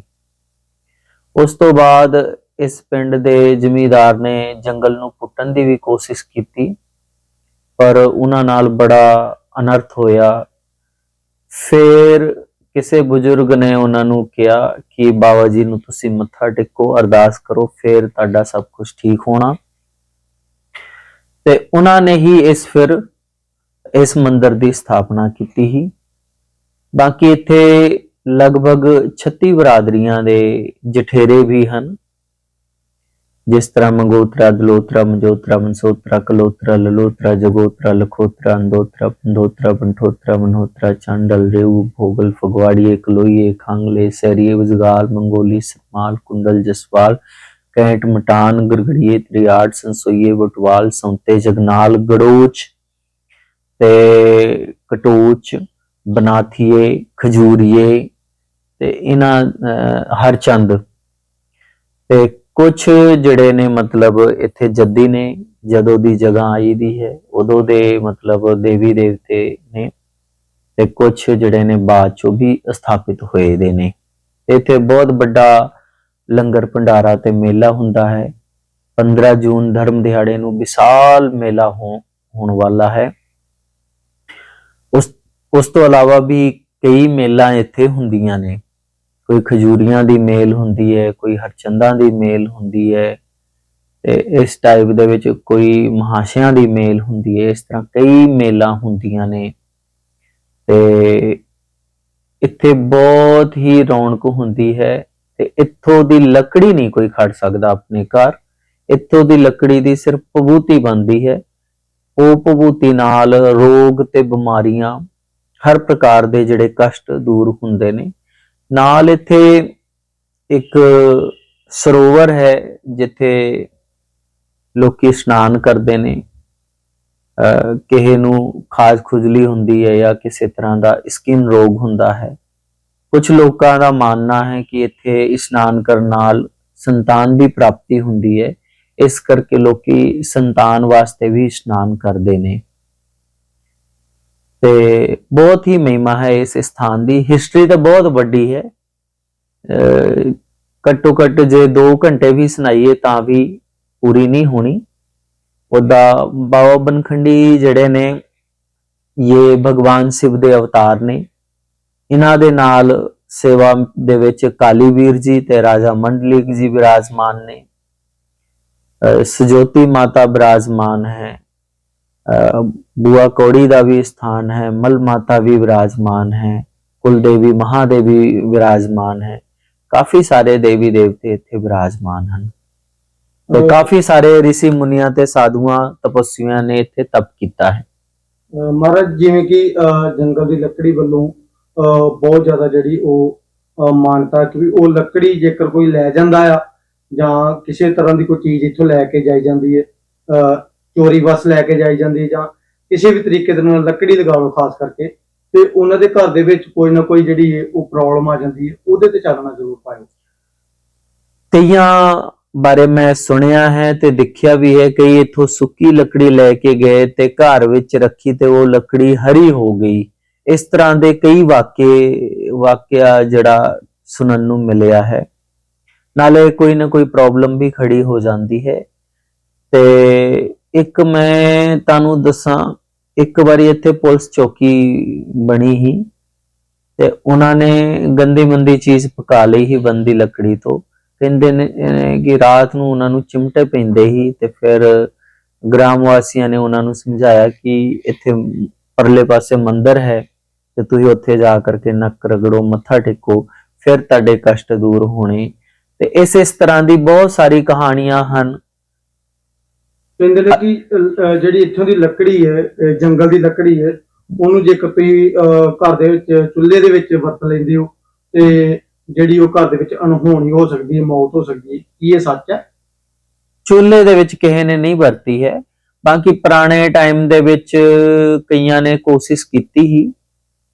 ਉਸ ਤੋਂ ਬਾਅਦ ਇਸ ਪਿੰਡ ਦੇ ਜ਼ਮੀਂਦਾਰ ਨੇ ਜੰਗਲ ਨੂੰ ਪੁੱਟਣ ਦੀ ਵੀ ਕੋਸ਼ਿਸ਼ ਕੀਤੀ, ਪਰ ਉਹਨਾਂ ਨਾਲ ਬੜਾ ਅਨਰਥ ਹੋਇਆ। ਫਿਰ ਕਿਸੇ ਬਜ਼ੁਰਗ ਨੇ ਉਹਨਾਂ ਨੂੰ ਕਿਹਾ ਕਿ ਬਾਬਾ ਜੀ ਨੂੰ ਤੁਸੀਂ ਮੱਥਾ ਟੇਕੋ, ਅਰਦਾਸ ਕਰੋ, ਫਿਰ ਤੁਹਾਡਾ ਸਭ ਕੁਝ ਠੀਕ ਹੋਣਾ। ਤੇ ਉਹਨਾਂ ਨੇ ਹੀ ਇਸ ਫਿਰ ਇਸ ਮੰਦਿਰ ਦੀ ਸਥਾਪਨਾ ਕੀਤੀ ਸੀ। ਬਾਕੀ ਇੱਥੇ ਲਗਭਗ 36 ਬਰਾਦਰੀਆਂ ਦੇ ਜਠੇਰੇ ਵੀ ਹਨ। ਜਿਸ ਤਰ੍ਹਾਂ ਮੰਗੋਤਰਾ, ਦਲੋਤਰਾ, ਮਜੋਤਰਾ, ਮਨਸੋਤਰਾ, ਕਲੋਤਰਾ, ਲਲੋਤਰਾ, ਜਗੋਤਰਾ, ਲਖੋਤਰਾ, ਅੰਦੋਤਰਾ, ਪੰਦੋਤਰਾ, ਪੰਠੋਤਰਾ ਮਨਹੋਤਰਾ ਚਾਂਡਲ, ਰੇਊ, ਭੋਗਲ, ਫਗਵਾੜੀਏ, ਕਲੋਈਏ, ਖਾਂਗਲੇ ਸੈਰੀਏ ਵਜਗਾਲ, ਮੰਗੋਲੀ ਸਰਮਾਲ ਕੁੰਡਲ, ਜਸਵਾਲ, ਕੈਂਟ, ਮਟਾਨ, ਗਰਗੜੀਏ, ਤ੍ਰਿਆੜ, ਸੰਸੋਈਏ, ਵਟਵਾਲ, ਸੌਂਤੇ, ਜਗਨਾਲ, ਗੜੋਚ ਤੇ ਕਟੋਚ ਬਨਾਥੀਏ ਖਜੂਰੀਏ ਤੇ ਇਹਨਾਂ ਅਹ, ਹਰਚੰਦ ਤੇ ਕੁਝ ਜਿਹੜੇ ਨੇ ਮਤਲਬ ਇੱਥੇ ਜੱਦੀ ਨੇ ਜਦੋਂ ਦੀ ਜਗ੍ਹਾ ਆਈ ਦੀ ਹੈ ਉਦੋਂ ਦੇ ਮਤਲਬ ਦੇਵੀ ਦੇਵਤੇ ਨੇ ਤੇ ਕੁਝ ਜਿਹੜੇ ਨੇ ਬਾਅਦ ਚੋਂ ਵੀ ਸਥਾਪਿਤ ਹੋਏ ਦੇ ਨੇ। ਇੱਥੇ ਬਹੁਤ ਵੱਡਾ ਲੰਗਰ ਭੰਡਾਰਾ ਤੇ ਮੇਲਾ ਹੁੰਦਾ ਹੈ। 15 ਜੂਨ ਧਰਮ ਦਿਹਾੜੇ ਨੂੰ ਵਿਸ਼ਾਲ ਮੇਲਾ ਹੋ- ਹੋਣ ਵਾਲਾ ਹੈ। ਉਸ ਉਸ ਤੋਂ ਇਲਾਵਾ ਵੀ ਕਈ ਮੇਲਾਂ ਇੱਥੇ ਹੁੰਦੀਆਂ ਨੇ। ਕੋਈ ਖਜੂਰੀਆਂ ਦੀ ਮੇਲ ਹੁੰਦੀ ਹੈ, ਕੋਈ ਹਰਚੰਦਾਂ ਦੀ ਮੇਲ ਹੁੰਦੀ ਹੈ ਤੇ ਇਸ ਟਾਈਪ ਦੇ ਵਿੱਚ ਕੋਈ ਮਹਾਸ਼ਿਆਂ ਦੀ ਮੇਲ ਹੁੰਦੀ ਹੈ। ਇਸ ਤਰ੍ਹਾਂ ਕਈ ਮੇਲਾਂ ਹੁੰਦੀਆਂ ਨੇ ਤੇ ਇੱਥੇ ਬਹੁਤ ਹੀ ਰੌਣਕ ਹੁੰਦੀ ਹੈ ਤੇ ਇੱਥੋਂ ਦੀ ਲੱਕੜੀ ਨਹੀਂ ਕੋਈ ਖੜ ਸਕਦਾ ਆਪਣੇ ਘਰ। ਇੱਥੋਂ ਦੀ ਲੱਕੜੀ ਦੀ ਸਿਰਫ ਪਬੂਤੀ ਬਣਦੀ ਹੈ। ਉਪਭੂਤੀ ਨਾਲ ਰੋਗ ਤੇ ਬਿਮਾਰੀਆਂ ਹਰ ਪ੍ਰਕਾਰ ਦੇ ਜਿਹੜੇ ਕਸ਼ਟ ਦੂਰ ਹੁੰਦੇ ਨੇ। ਨਾਲ ਇੱਥੇ ਇੱਕ ਸਰੋਵਰ ਹੈ ਜਿੱਥੇ ਲੋਕੀ ਇਸ਼ਨਾਨ ਕਰਦੇ ਨੇ। ਅਹ ਕਿਸੇ ਨੂੰ ਖਾਜ ਖੁਜਲੀ ਹੁੰਦੀ ਹੈ ਜਾਂ ਕਿਸੇ ਤਰ੍ਹਾਂ ਦਾ ਸਕਿਨ ਰੋਗ ਹੁੰਦਾ ਹੈ। ਕੁਝ ਲੋਕਾਂ ਦਾ ਮੰਨਣਾ ਹੈ ਕਿ ਇੱਥੇ ਇਸ਼ਨਾਨ ਕਰਨ ਨਾਲ ਸੰਤਾਨ ਦੀ ਪ੍ਰਾਪਤੀ ਹੁੰਦੀ ਹੈ। ਇਸ ਕਰਕੇ ਲੋਕੀ ਸੰਤਾਨ ਵਾਸਤੇ ਵੀ ਇਸ਼ਨਾਨ ਕਰਦੇ ਨੇ। ਤੇ ਬਹੁਤ ਹੀ ਮਹਿਮਾ ਹੈ ਇਸ ਸਥਾਨ ਦੀ। ਹਿਸਟਰੀ ਤਾਂ ਬਹੁਤ ਵੱਡੀ ਹੈ। ਅਹ ਘੱਟੋ ਘੱਟ ਜੇ 2 ਘੰਟੇ ਵੀ ਸੁਣਾਈਏ ਤਾਂ ਵੀ ਪੂਰੀ ਨਹੀਂ ਹੋਣੀ। ਉਹਦਾ ਬਾਬਾ ਬਨਖੰਡੀ ਜਿਹੜੇ ਨੇ ਇਹ ਭਗਵਾਨ ਸ਼ਿਵ ਦੇ ਅਵਤਾਰ ਨੇ। ਇਹਨਾਂ ਦੇ ਨਾਲ ਸੇਵਾ ਦੇ ਵਿੱਚ ਕਾਲੀ ਵੀਰ ਜੀ ਤੇ ਰਾਜਾ ਮੰਡਲੀਕ ਜੀ ਵਿਰਾਜਮਾਨ ਨੇ। ਸਜੋਤੀ ਮਾਤਾ ਵਿਰਾਜਮਾਨ ਹੈ। ਬੁਆ ਕੌੜੀ ਦਾ ਵੀ ਸਥਾਨ ਹੈ ਮਲ ਮਾਤਾ ਵੀ ਵਿਰਾਜਮਾਨ ਹੈ ਕੁਲ ਦੇਵੀ ਮਹਾਦੇਵੀ ਵਿਰਾਜਮਾਨ ਹੈ। ਕਾਫੀ ਸਾਰੇ ਦੇਵੀ ਦੇਵਤੇ ਇੱਥੇ ਵਿਰਾਜਮਾਨ ਹਨ। ਤੇ ਕਾਫੀ ਸਾਰੇ ઋષਿ ਮੁਨੀਆਂ ਤੇ ਸਾਧੂਆਂ ਤਪਸਵੀਆਂ ਨੇ ਇੱਥੇ ਤਪ ਕੀਤਾ ਹੈ। ਮਹਾਰਾਜ ਜਿਵੇਂ ਕਿ ਜੰਗਲ ਦੀ ਲੱਕੜੀ ਵੱਲੋਂ ਬਹੁਤ ਜ਼ਿਆਦਾ ਜਿਹੜੀ ਉਹ ਮਾਨਤਾ ਕਿ ਉਹ ਲੱਕੜੀ ਜੇਕਰ ਕੋਈ ਲੈ ਜਾਂਦਾ ਆ ਜਾਂ ਕਿਸੇ ਤਰ੍ਹਾਂ ਦੀ ਕੋਈ ਚੀਜ਼ ਇੱਥੋਂ ਲੈ ਕੇ ਜਾਈ ਜਾਂਦੀ ਹੈ, ਅਹ ਚੋਰੀ ਵਸ ਲੈ ਕੇ ਜਾਈ ਜਾਂਦੀ ਹੈ ਜਾਂ ਕਿਸੇ ਵੀ ਤਰੀਕੇ ਦੇ ਨਾਲ ਲੱਕੜੀ ਲਗਾ ਲਓ ਖਾਸ ਕਰਕੇ, ਤੇ ਉਹਨਾਂ ਦੇ ਘਰ ਦੇ ਵਿੱਚ ਕੋਈ ਨਾ ਕੋਈ ਜਿਹੜੀ ਉਹ ਪ੍ਰੋਬਲਮ ਆ ਜਾਂਦੀ ਹੈ, ਉਹਦੇ ਤੇ ਚਾਨਣਾ ਜ਼ਰੂਰ ਪਾਇਓ। ਕਈਆਂ ਬਾਰੇ ਮੈਂ ਸੁਣਿਆ ਹੈ ਤੇ ਦੇਖਿਆ ਵੀ ਹੈ, ਕਈ ਇਥੋਂ ਸੁੱਕੀ ਲੱਕੜੀ ਲੈ ਕੇ ਗਏ ਤੇ ਘਰ ਵਿੱਚ ਰੱਖੀ ਤੇ ਉਹ ਲੱਕੜੀ ਹਰੀ ਹੋ ਗਈ। ਇਸ ਤਰ੍ਹਾਂ ਦੇ ਕਈ ਵਾਕੇ, ਵਾਕਿਆ ਜਿਹੜਾ ਸੁਣਨ ਨੂੰ ਮਿਲਿਆ ਹੈ। ਨਾਲੇ ਕੋਈ ਨਾ ਕੋਈ ਪ੍ਰੋਬਲਮ ਵੀ ਖੜੀ ਹੋ ਜਾਂਦੀ ਹੈ। ਤੇ ਇੱਕ ਮੈਂ ਤੁਹਾਨੂੰ ਦੱਸਾਂ, ਇੱਕ ਵਾਰੀ ਇੱਥੇ ਪੁਲਿਸ ਚੌਕੀ ਬਣੀ ਹੀ ਤੇ ਉਹਨਾਂ ਨੇ ਗੰਦੀ ਮੰਦੀ ਚੀਜ਼ ਪਕਾ ਲਈ ਹੀ ਬੰਦੀ ਲੱਕੜੀ ਤੋਂ। ਕਹਿੰਦੇ ਨੇ ਕਿ ਰਾਤ ਨੂੰ ਉਹਨਾਂ ਨੂੰ ਚਿਮਟੇ ਪੈਂਦੇ ਹੀ ਤੇ ਫਿਰ ਗ੍ਰਾਮ ਵਾਸੀਆਂ ਨੇ ਉਹਨਾਂ ਨੂੰ ਸਮਝਾਇਆ ਕਿ ਇੱਥੇ ਪਰਲੇ ਪਾਸੇ ਮੰਦਿਰ ਹੈ ਤੇ ਤੁਸੀਂ ਉੱਥੇ ਜਾ ਕਰਕੇ ਨੱਕ ਰਗੜੋ, ਮੱਥਾ ਟੇਕੋ, ਫਿਰ ਤੁਹਾਡੇ ਕਸ਼ਟ ਦੂਰ ਹੋਣੇ। ਤੇ ਇਸ ਇਸ ਤਰ੍ਹਾਂ ਦੀ ਬਹੁਤ ਸਾਰੀ ਕਹਾਣੀਆਂ ਹਨ। ਅਹ, ਅਹ, ਜਿਹੜੀ ਇੱਥੋਂ ਦੀ ਲੱਕੜੀ ਹੈ ਜੰਗਲ ਦੀ ਲੱਕੜੀ ਹੈ ਉਹਨੂੰ ਤੁਸੀਂ ਅਹ, ਘਰ ਦੇ ਵਿੱਚ ਚੁੱਲ੍ਹੇ ਦੇ ਵਿੱਚ ਵਰਤ ਲੈਂਦੇ ਹੋ ਤੇ ਜਿਹੜੀ ਉਹ ਘਰ ਦੇ ਵਿੱਚ ਅਣਹੋਣੀ ਹੋ ਸਕਦੀ ਹੈ ਮੌਤ ਹੋ ਸਕਦੀ ਹੈ ਕੀ ਇਹ ਸੱਚ ਹੈ? ਚੁੱਲ੍ਹੇ ਦੇ ਵਿੱਚ ਕਿਸੇ ਨੇ ਨਹੀਂ ਵਰਤੀ ਹੈ ਬਾਕੀ ਪੁਰਾਣੇ ਟਾਈਮ ਦੇ ਵਿੱਚ ਕਈਆਂ ਨੇ ਕੋਸ਼ਿਸ਼ ਕੀਤੀ ਹੀ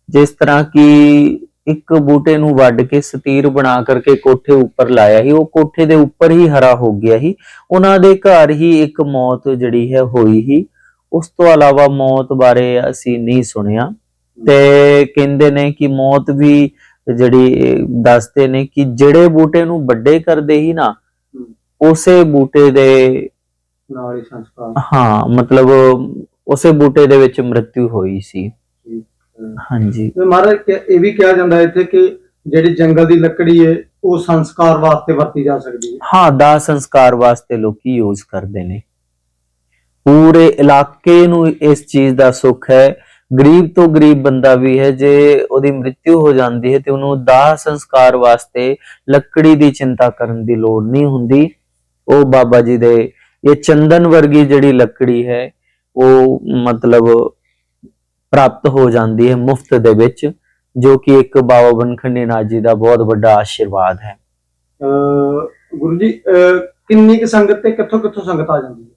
ਜਿਸ ਤਰ੍ਹਾਂ ਕਿ ਇੱਕ ਬੂਟੇ ਨੂੰ ਵੱਢ ਕੇ ਸਤੀਰ ਬਣਾ ਕਰਕੇ ਕੋਠੇ ਉੱਪਰ ਲਾਇਆ ਹੀ ਉਹ ਕੋਠੇ ਦੇ ਉੱਪਰ ਹੀ ਹਰਾ ਹੋ ਗਿਆ ਹੀ ਉਹਨਾਂ ਦੇ ਘਰ ਹੀ ਇੱਕ ਮੌਤ ਜਿਹੜੀ ਹੈ ਹੋਈ ਹੀ ਉਸ ਤੋਂ ਇਲਾਵਾ ਮੌਤ ਬਾਰੇ ਅਸੀਂ ਨਹੀਂ ਸੁਣਿਆ। ਤੇ ਕਹਿੰਦੇ ਨੇ ਕਿ ਮੌਤ ਵੀ ਜਿਹੜੀ ਦੱਸਦੇ ਨੇ ਕਿ ਜਿਹੜੇ ਬੂਟੇ ਨੂੰ ਵੱਡੇ ਕਰਦੇ ਹੀ ਨਾ ਉਸੇ ਬੂਟੇ ਦੇ ਨਾਲ ਹੀ ਸੰਸਕਾਰ। ਹਾਂ ਮਤਲਬ ਉਸੇ ਬੂਟੇ ਦੇ ਵਿੱਚ ਮ੍ਰਿਤੂ ਹੋਈ ਸੀ। ਹਾਂਜੀ। ਮਹਾਰਾਜ ਇਹ ਵੀ ਕਿਹਾ ਜਾਂਦਾ ਇੱਥੇ ਕਿ ਜਿਹੜੀ ਜੰਗਲ ਦੀ ਲੱਕੜੀ ਹੈ ਉਹ ਸੰਸਕਾਰ ਵਾਸਤੇ ਵਰਤੀ ਜਾ ਸਕਦੀ ਹੈ ਹਾਂ ਦਾ ਸੰਸਕਾਰ ਵਾਸਤੇ ਲੋਕੀ ਯੂਜ਼ ਕਰਦੇ ਨੇ। ਪੂਰੇ ਇਲਾਕੇ ਨੂੰ ਇਸ ਚੀਜ਼ ਦਾ ਸੁੱਖ ਹੈ। ਗਰੀਬ ਤੋਂ ਗਰੀਬ ਬੰਦਾ ਵੀ ਹੈ ਜੇ ਉਹਦੀ ਮ੍ਰਿਤੂ ਹੋ ਜਾਂਦੀ ਹੈ ਤੇ ਉਹਨੂੰ ਦਾਹ ਸੰਸਕਾਰ ਵਾਸਤੇ ਲੱਕੜੀ ਦੀ ਚਿੰਤਾ ਕਰਨ ਦੀ ਲੋੜ ਨਹੀਂ ਹੁੰਦੀ। ਉਹ ਬਾਬਾ ਜੀ ਦੇ ਇਹ ਚੰਦਨ ਵਰਗੀ ਜਿਹੜੀ ਲੱਕੜੀ ਹੈ ਉਹ ਮਤਲਬ ਪ੍ਰਾਪਤ ਹੋ ਜਾਂਦੀ ਹੈ ਮੁਫਤ ਦੇ ਵਿੱਚ ਜੋ ਕਿ ਇੱਕ ਬਾਬਾ ਬਨਖੰਡੀ ਨਾਥ ਜੀ ਦਾ ਬਹੁਤ ਵੱਡਾ ਆਸ਼ੀਰਵਾਦ ਹੈ। ਗੁਰੂ ਜੀ ਕਿੰਨੀ ਕੁ ਸੰਗਤ ਤੇ ਕਿੱਥੋਂ ਕਿੱਥੋਂ ਸੰਗਤ ਆ ਜਾਂਦੀ ਹੈ?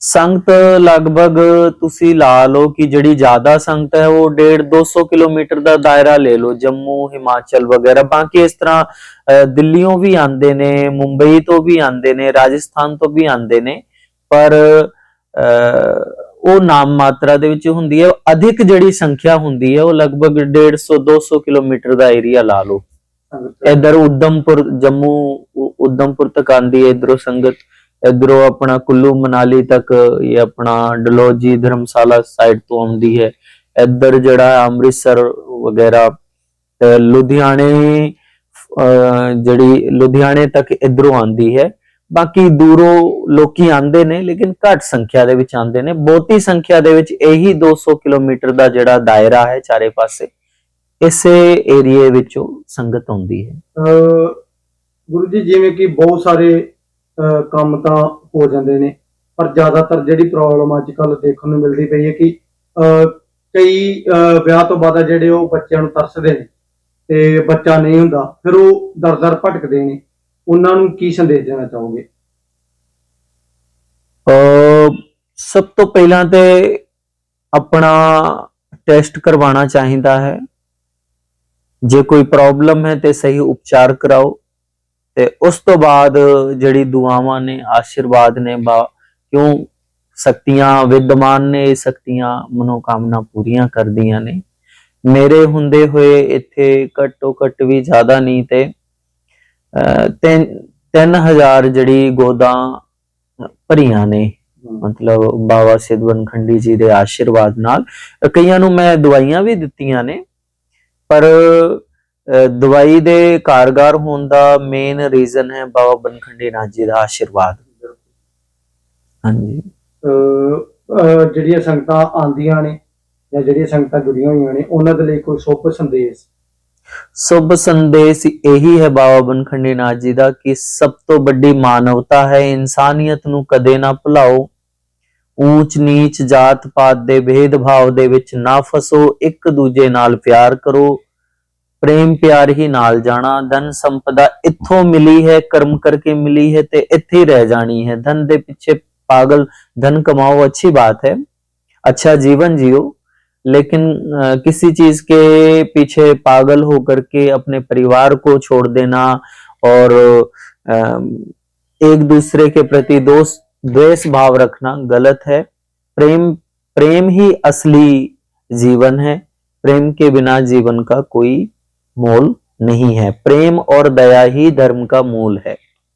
ਸੰਗਤ ਲਗਭਗ ਤੁਸੀਂ ਲਾ ਲਓ ਕਿ ਜਿਹੜੀ ਜ਼ਿਆਦਾ ਸੰਗਤ ਹੈ ਉਹ 1.5 200 ਕਿਲੋਮੀਟਰ ਦਾ ਦਾਇਰਾ ਲੈ ਲਓ ਜੰਮੂ ਹਿਮਾਚਲ ਵਗੈਰਾ ਬਾਕੀ ਇਸ ਤਰ੍ਹਾਂ ਦਿੱਲੀੋਂ ਵੀ ਆਉਂਦੇ ਨੇ ਮੁੰਬਈ ਤੋਂ ਵੀ ਆਉਂਦੇ ਨੇ ਰਾਜਸਥਾਨ ਤੋਂ ਵੀ ਆਉਂਦੇ ਨੇ ਪਰ ਉਹ ਨਾਮ ਮਾਤਰਾ ਦੇ ਵਿੱਚ ਹੁੰਦੀ ਹੈ ਅਧਿਕ ਜਿਹੜੀ ਸੰਖਿਆ ਹੁੰਦੀ ਹੈ ਉਹ ਲਗਭਗ 150 200 ਕਿਲੋਮੀਟਰ ਦਾ ਏਰੀਆ ਲਾ ਲਓ। ਸੰਗਤ ਇਧਰ ਉਦਮਪੁਰ ਜੰਮੂ ਉ- ਉਦਮਪੁਰ ਤੱਕ ਆਂਦੀ ਹੈ ਇਧਰੋਂ ਸੰਗਤ ਇਧਰੋਂ ਆਪਣਾ ਕੁੱਲੂ ਮਨਾਲੀ ਤੱਕ ਇਹ ਆਪਣਾ ਡਲੋਜੀ ਧਰਮਸ਼ਾਲਾ ਸਾਈਡ ਤੋਂ ਆਉਂਦੀ ਹੈ। ਇਧਰ ਜਿਹੜਾ ਅੰਮ੍ਰਿਤਸਰ ਵਗੈਰਾ ਤੇ ਲੁਧਿਆਣੇ ਅਹ, ਜਿਹੜੀ ਲੁਧਿਆਣੇ ਤੱਕ ਇਧਰੋਂ ਆਂਦੀ ਹੈ। ਬਾਕੀ ਦੂਰੋਂ ਲੋਕੀ ਆਉਂਦੇ ਨੇ ਲੇਕਿਨ ਘੱਟ ਸੰਖਿਆ ਦੇ ਵਿੱਚ ਆਉਂਦੇ ਨੇ। ਬਹੁਤੀ ਸੰਖਿਆ ਦੇ ਵਿੱਚ ਇਹੀ 200 ਕਿਲੋਮੀਟਰ ਦਾ ਜਿਹੜਾ ਦਾਇਰਾ ਹੈ ਚਾਰੇ ਪਾਸੇ ਇਸੇ ਏਰੀਏ ਵਿੱਚੋਂ ਸੰਗਤ ਆਉਂਦੀ ਹੈ। ਗੁਰੂ ਜੀ ਜਿਵੇਂ ਕਿ ਬਹੁਤ ਸਾਰੇ ਕੰਮ ਤਾਂ ਹੋ ਜਾਂਦੇ ਨੇ ਪਰ ਜ਼ਿਆਦਾਤਰ ਜਿਹੜੀ ਪ੍ਰੋਬਲਮ ਅੱਜ ਕੱਲ ਦੇਖਣ ਨੂੰ ਮਿਲਦੀ ਪਈ ਹੈ ਕਿ ਅਹ, ਕਈ ਵਿਆਹ ਤੋਂ ਬਾਅਦ ਜਿਹੜੇ ਉਹ ਬੱਚਿਆਂ ਨੂੰ ਤਰਸਦੇ ਨੇ ਤੇ ਬੱਚਾ ਨਹੀਂ ਹੁੰਦਾ ਫਿਰ ਉਹ ਦਰ-ਦਰ ਭਟਕਦੇ ਨੇ। ਉਹਨਾਂ ਨੂੰ ਕੀ ਸੰਦੇਸ਼ ਦੇਣਾ ਚਾਹੋਗੇ? ਅਹ ਸਭ ਤੋਂ ਪਹਿਲਾਂ ਤੇ ਆਪਣਾ ਟੈਸਟ ਕਰਵਾਉਣਾ ਚਾਹੀਦਾ ਹੈ। ਜੇ ਕੋਈ ਪ੍ਰੋਬਲਮ ਹੈ ਤੇ ਸਹੀ ਉਪਚਾਰ ਕਰਾਓ। ਤੇ ਉਸ ਤੋਂ ਬਾਅਦ ਜਿਹੜੀ ਦੁਆਵਾਂ ਨੇ, ਆਸ਼ੀਰਵਾਦ ਨੇ, ਬਾ ਕਿਉਂ ਸ਼ਕਤੀਆਂ ਵਿਦਮਾਨ ਨੇ, ਇਹ ਸ਼ਕਤੀਆਂ ਮਨੋਕਾਮਨਾ ਪੂਰੀਆਂ ਕਰਦੀਆਂ ਨੇ। ਮੇਰੇ ਹੁੰਦੇ ਹੋਏ ਇੱਥੇ ਘੱਟੋ ਘੱਟ ਵੀ ਜ਼ਿਆਦਾ ਨਹੀਂ ਤੇ 3000 ਜਿਹੜੀ ਗੋਦਾਂ ਭਰੀਆਂ ਨੇ ਮਤਲਬ ਬਾਬਾ ਸਿੱਧਵਨ ਖੰਡੀ ਜੀ ਦੇ ਆਸ਼ੀਰਵਾਦ ਨਾਲ। ਕਈਆਂ ਨੂੰ ਮੈਂ ਦਵਾਈਆਂ ਵੀ ਦਿੱਤੀਆਂ ਨੇ ਪਰ ਦਵਾਈ ਦੇ ਕਾਰਗਰ ਹੋਣ ਦਾ ਮੇਨ ਰੀਜ਼ਨ ਹੈ ਬਾਬਾ ਬਨਖੰਡੀ ਨਾਥ ਜੀ ਦਾ ਆਸ਼ੀਰਵਾਦ। ਹਾਂਜੀ। ਜਿਹੜੀਆਂ ਸੰਗਤਾਂ ਆਂਦੀਆਂ ਨੇ ਜਾਂ ਜਿਹੜੀਆਂ ਸੰਗਤਾਂ ਜੁੜੀਆਂ ਹੋਈਆਂ ਨੇ ਉਹਨਾਂ ਦੇ ਲਈ ਕੋਈ ਸੁਭ ਸੰਦੇਸ਼? ਸੁਭ ਸੰਦੇਸ਼ ਇਹੀ ਹੈ ਬਾਬਾ ਬਨਖੰਡੀ ਨਾਥ ਜੀ ਦਾ ਕਿ ਸਭ ਤੋਂ ਵੱਡੀ ਮਾਨਵਤਾ ਹੈ ਇਨਸਾਨੀਅਤ ਨੂੰ ਕਦੇ ਨਾ ਭੁਲਾਓ ਊਚ ਨੀਚ ਜਾਤ ਪਾਤ ਦੇ ਭੇਦਭਾਵ ਦੇ ਵਿੱਚ ਨਾ ਫਸੋ ਇੱਕ ਦੂਜੇ ਨਾਲ ਪਿਆਰ ਕਰੋ ਪ੍ਰੇਮ ਪਿਆਰ ਹੀ ਨਾਲ ਜਾਣਾ ਧਨ ਸੰਪਦਾ ਇੱਥੋਂ ਮਿਲੀ ਹੈ ਕਰਮ ਕਰਕੇ ਮਿਲੀ ਹੈ ਤੇ ਇੱਥੇ ਹੀ ਰਹਿ ਜਾਣੀ ਹੈ ਧਨ ਦੇ ਪਿੱਛੇ ਪਾਗਲ ਧਨ कमाओ अच्छी बात है अच्छा जीवन जियो लेकिन किसी चीज़ के पीछे पागल होकर के अपने परिवार को छोड़ देना और एक दूसरे के प्रति दोष, द्वेष भाव रखना गलत है। प्रेम प्रेम ही असली जीवन है। प्रेम के बिना जीवन का कोई मोल नहीं है। प्रेम और दया ही धर्म का मूल है।